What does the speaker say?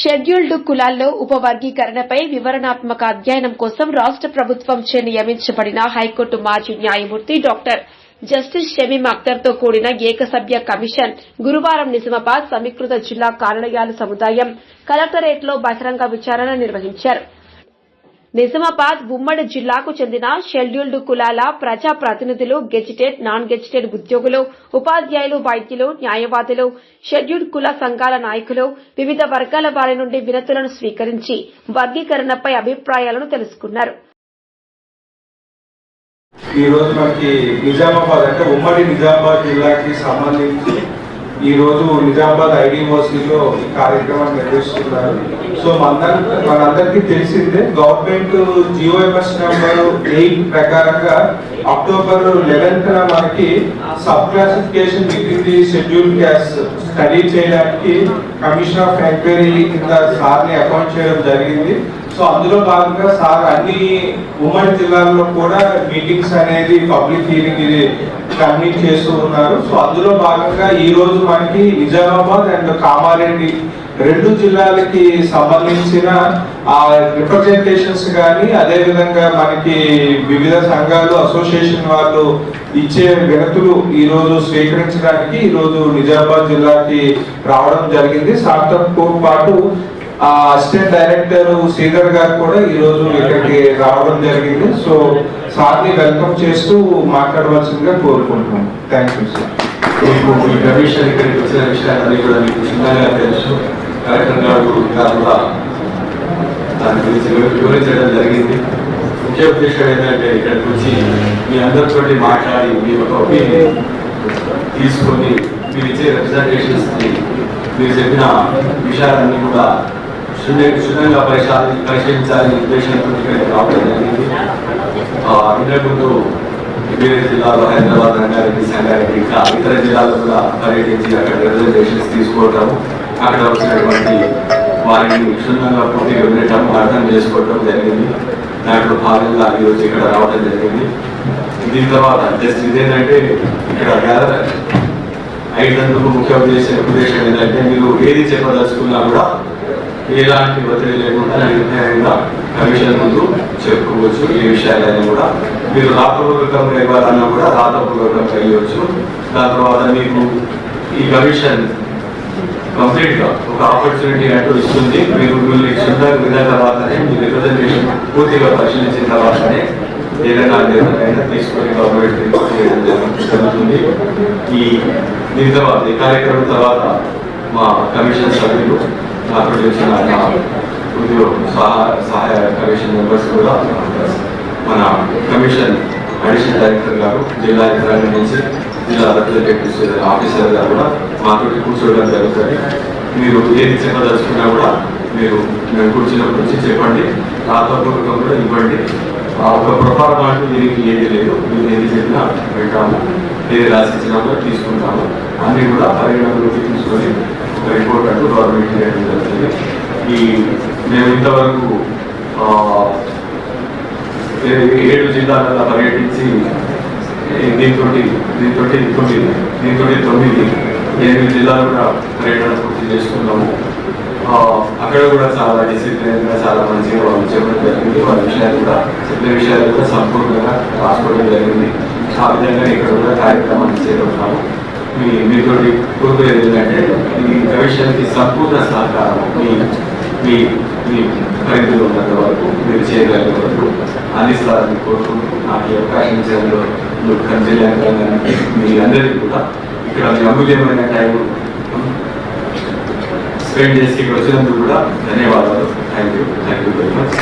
Scheduled కులాల్లో ఉపవర్గీకరణపై వివరణాత్మక అధ్యయనం కోసం రాష్ట ప్రభుత్వంచే నియమించబడిన హైకోర్టు మాజీ న్యాయమూర్తి డాక్టర్ జస్టిస్ షమీమ్ అఖ్తర్తో కూడిన ఏకసభ్య కమిషన్ గురువారం నిజామాబాద్ సమీకృత జిల్లా కార్యాలయాల సముదాయం కలెక్టరేట్లో బహిరంగ విచారణ నిర్వహించారు. నిజామాబాద్ ఉమ్మడి జిల్లాకు చెందిన షెడ్యూల్డ్ కులాల ప్రజా ప్రతినిధులు గెజిటెడ్ నాన్ గెజిటెడ్ ఉద్యోగులు ఉపాధ్యాయులు వైద్యులు న్యాయవాదులు షెడ్యూల్డ్ కుల సంఘాల నాయకులు వివిధ వర్గాల వారి నుండి వినతులను స్వీకరించి వర్గీకరణపై అభిప్రాయాలను తెలుసుకున్నారు. ఈ రోజు మనకి నిజామాబాద్ అంటే ఉమ్మడి నిజామాబాద్ జిల్లాకి సంబంధించి ఈ రోజు నిజామాబాద్ ఐడిఓసిలో ఈ కార్యక్రమం నిర్వహిస్తున్నారు. సో మనందరి మనందరికీ తెలిసిందే government G O M S number eight ప్రకారంగా అక్టోబర్ లెవెన్త్ మనకి sub classification with the schedule caste study చేయడానికి కమిషన్ ఆఫ్ ఎంక్వైరీ కింద సార్ని అపాయింట్ చేయడం జరిగింది. సో అందులో భాగంగా సార్ అన్ని ఉమ్మడి జిల్లాల్లో కూడా మీటింగ్స్ అనేది పబ్లిక్ హీరింగ్ ఇది కండక్ట్ చేస్తూ ఉన్నారు. సో అందులో భాగంగా ఈ రోజు మనకి నిజామాబాద్ అండ్ కామారెడ్డి రెండు జిల్లాలకి సంబంధించిన ఆ రిప్రజెంటేషన్స్ కానీ అదే విధంగా మనకి వివిధ సంఘాలు అసోసియేషన్ వాళ్ళు ఇచ్చే వినతులు ఈ రోజు స్వీకరించడానికి ఈ రోజు నిజామాబాద్ జిల్లాకి రావడం జరిగింది. సార్తో పాటు ఆ అసిస్టెంట్ డైరెక్టర్ శ్రీధర్ గారు కూడా ఈ రోజు ఇక్కడికి రావడం జరిగింది. సో సార్ని వెల్కమ్ చేస్తూ మాట్లాడవలసిందిగా కోరుకుంటున్నాను థ్యాంక్ యూ సార్ మీకు ఈ కమిషన్ ఇక్కడికి వచ్చిన విషయాలన్నీ కూడా మీకు క్షుణ్ణంగా తెలుసు. కలెక్టర్ గారు గారు దాని గురించి వివరించడం జరిగింది. ముఖ్య ఉద్దేశం ఏంటంటే ఇక్కడికి వచ్చి మీ అందరితోటి మాట్లాడి మీ ఒక ఒపీనియన్ తీసుకొని మీరు ఇచ్చే రిప్రజెంటేషన్స్ మీరు చెప్పిన విషయాలన్నీ కూడా క్షుణ్ణంగా పరిశా- పరిశీలించాలనే ఉద్దేశంతో ఇక్కడికి రావడం జరిగింది. ఇంతకుముందు వేరే జిల్లాలో హైదరాబాద్ రంగారెడ్డి సంగారెడ్డి ఇంకా ఇతర జిల్లాల్లో కూడా పర్యటించి అక్కడ రిజర్వేషన్స్ తీసుకోవటం అక్కడ వచ్చినటువంటి వారిని క్షుణ్ణంగా పూర్తిగా వినటం అర్థం చేసుకోవటం జరిగింది. దాంట్లో భాగంగా ఈరోజు ఇక్కడ రావడం జరిగింది. దీని తర్వాత జస్ట్ ఇదేంటంటే ఇక్కడ గ్యాదర్ అయినందుకు ముఖ్య ఉద్దేశం ఉద్దేశం ఏంటంటే మీరు ఏది చెప్పదలుచుకున్నా కూడా ఎలాంటి ఒత్తిడి లేకుండా నిర్ణయంగా కమిషన్ ముందు చెప్పుకోవచ్చు. ఏ విషయాలైనా కూడా మీరు రాతపూర్వకంగా ఇవ్వాలన్నా కూడా రాతపూర్వకంగా ఇవ్వచ్చు. దాని తర్వాత మీకు ఈ కమిషన్ కంప్లీట్గా ఒక ఆపర్చునిటీ అంటూ ఇస్తుంది మీరు మిమ్మల్ని క్షుణ్ణంగా విన్న తర్వాతనే మీ రిప్రజెంటేషన్ పూర్తిగా పరిశీలించిన తర్వాతనే ఏదైనా నిర్ణయం తీసుకొని గవర్నమెంట్ జరుగుతుంది. ఈ దీని తర్వాత ఈ కార్యక్రమం తర్వాత మా కమిషన్ సభ్యులు నాకు వచ్చిన సహాయ సహాయ కమిషన్ మెంబర్స్ కూడా మన కమిషన్ అడిషనల్ డైరెక్టర్ గారు జిల్లా యంత్రాంగం నుంచి జిల్లా రిప్రజెంటేటివ్ ఆఫీసర్ గారు కూడా మాతో కూర్చోవడం జరుగుతుంది. మీరు ఏది చెప్పదలుచుకున్నా కూడా మీరు మేము కూర్చున్నప్పటి నుంచి చెప్పండి రాతపూర్వకం కూడా ఇవ్వండి. ఆ ఒక ప్రొఫార్మ్ అంటూ దీనికి ఏది లేదు. మీరు ఏది చెప్పినా వింటాము. ఏది రాసిచ్చినా కూడా తీసుకుంటాము. అన్ని కూడా పరిగణలోకి తీసుకొని ఒక రిపోర్ట్ అంటూ గవర్నమెంట్ చేయడం జరుగుతుంది. ఈ మేము ఇంతవరకు ఏడు జిల్లాలలో పర్యటించి దీంతో దీంతో తొమ్మిది దీంతో తొమ్మిది ఎనిమిది జిల్లాలు కూడా పర్యటన పూర్తి చేసుకున్నాము. అక్కడ కూడా చాలా డిసిప్లిన్గా చాలా మంచిగా వాళ్ళు చెప్పడం జరిగింది. వాళ్ళ విషయాలు కూడా చెప్పిన విషయాలు కూడా సంపూర్ణంగా రాసుకోవడం జరిగింది. ఆ విధంగా ఇక్కడ కూడా కార్యక్రమాన్ని చేరుకున్నాము మీ మీతోటి కోరుకునేది ఏంటంటే ఈ కమిషన్కి సంపూర్ణ సహకారం మీ మీ మీ పరిధిలో ఉన్నంత వరకు మీరు చేయగలిగే వరకు అందిస్తారని కోరుకుంటూ నాకు ఈ అవకాశం చేయడంలో కన్సిలియాంగానికి మీ కూడా ఇక్కడ మీ అమూల్యమైన టైం స్పెండ్ చేసి వచ్చినందుకు కూడా ధన్యవాదాలు. Thank you thank you very much